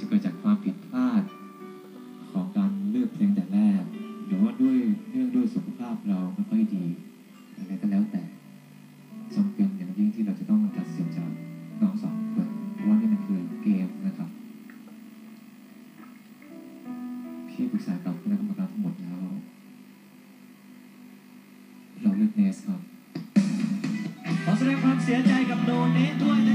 จะเกิดจากความผิดพลาด ของการเลือกเพลงแต่แรกหรือว่าด้วยเรื่องด้วยสุขภาพเราไม่ค่อยดีอะไรก็แล้วแต่จำเป็นอย่างยิ่งที่เราจะต้องตัดสินจากน้องสองคนเพราะว่านี่มันคือเกมนะครับ พี่ปรึกษากับคณะกรรมการทั้งหมดแล้ว เราเลือกเนสครับขอแสดงความเสียใจกับโดนเนสด้วย